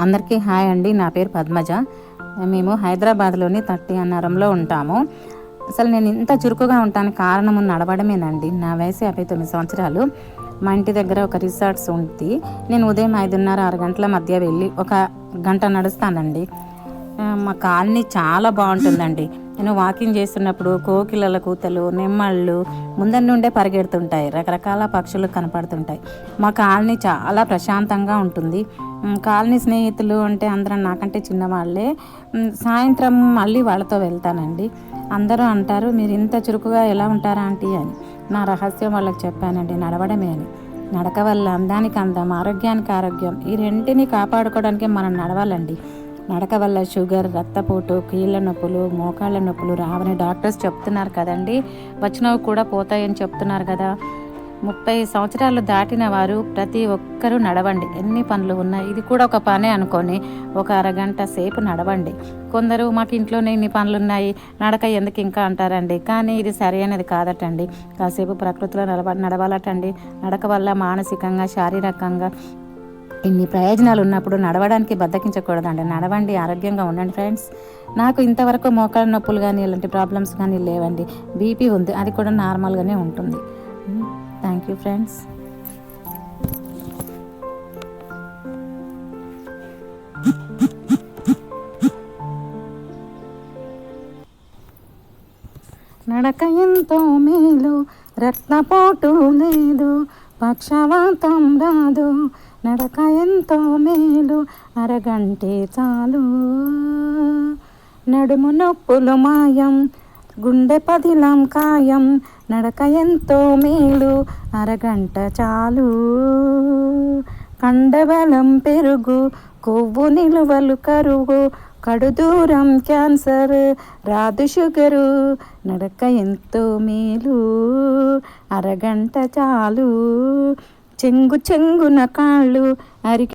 అందరికీ హాయ్ అండి. నా పేరు పద్మజ. మేము హైదరాబాద్లోని థర్టీ అన్నారంలో ఉంటాము. అసలు నేను ఇంత చురుకుగా ఉంటానికి కారణం నడవడమేనండి. నా వయసు యాభై తొమ్మిది సంవత్సరాలు. మా ఇంటి దగ్గర ఒక రిసార్ట్స్ ఉంది. నేను ఉదయం ఐదున్నర ఆరు గంటల మధ్య వెళ్ళి ఒక గంట నడుస్తానండి. మా కాలనీ చాలా బాగుంటుందండి. నేను వాకింగ్ చేస్తున్నప్పుడు కోకిలల కూతలు నెమ్మళ్ళు ముందర నుండే పరిగెడుతుంటాయి. రకరకాల పక్షులు కనపడుతుంటాయి. మా కాలనీ చాలా ప్రశాంతంగా ఉంటుంది. కాలనీ స్నేహితులు అంటే అందరం నాకంటే చిన్నవాళ్ళే. సాయంత్రం మళ్ళీ వాళ్ళతో వెళ్తానండి. అందరూ అంటారు మీరు ఇంత చురుకుగా ఎలా ఉంటారా ఆంటీ? అని. నా రహస్యం వాళ్ళకి చెప్పానండి నడవడమే అని. నడక వల్ల అందానికి అందం ఆరోగ్యానికి ఆరోగ్యం ఈ రెంటిని కాపాడుకోవడానికి మనం నడవాలండి. నడక వల్ల షుగర్ రక్తపోటు కీళ్ళ నొప్పులు మోకాళ్ళ నొప్పులు రావని డాక్టర్స్ చెప్తున్నారు కదండి. వచ్చినవి కూడా పోతాయని చెప్తున్నారు కదా. ముప్పై సంవత్సరాలు దాటిన వారు ప్రతి ఒక్కరూ నడవండి. ఎన్ని పనులు ఉన్నాయి ఇది కూడా ఒక పనే అనుకొని ఒక అరగంట సేపు నడవండి. కొందరు మాకు ఇంట్లోనే ఇన్ని పనులు ఉన్నాయి నడక ఎందుకు ఇంకా అంటారండి. కానీ ఇది సరైనది కాదటండి. కాసేపు ప్రకృతిలో నడవ నడవాలటండి. నడక వల్ల మానసికంగా శారీరకంగా ఇన్ని ప్రయోజనాలు ఉన్నప్పుడు నడవడానికి బద్దకించకూడదండి. నడవండి ఆరోగ్యంగా ఉండండి ఫ్రెండ్స్. నాకు ఇంతవరకు మోకాళ్ళ నొప్పులు కానీ ఇలాంటి ప్రాబ్లమ్స్ కానీ లేవండి. బీపీ ఉంది అది కూడా నార్మల్గానే ఉంటుంది. Thank you friends. నడక ఎంతో మేలు రక్తపోటు లేదు పక్షవాతం రాదు. నడక ఎంతో మేలు అరగంటే చాలు. నడుము నొప్పులు మాయం గుండె పదిలం కాయం నడక ఎంతో మేలు అరగంట చాలు. కండబలం పెరుగు కొవ్వు నిలువలు కరువు కడు దూరం క్యాన్సర్ రాదు షుగరు నడక ఎంతో మేలు అరగంట చాలు. చెంగు చెంగున కాళ్ళు అరికి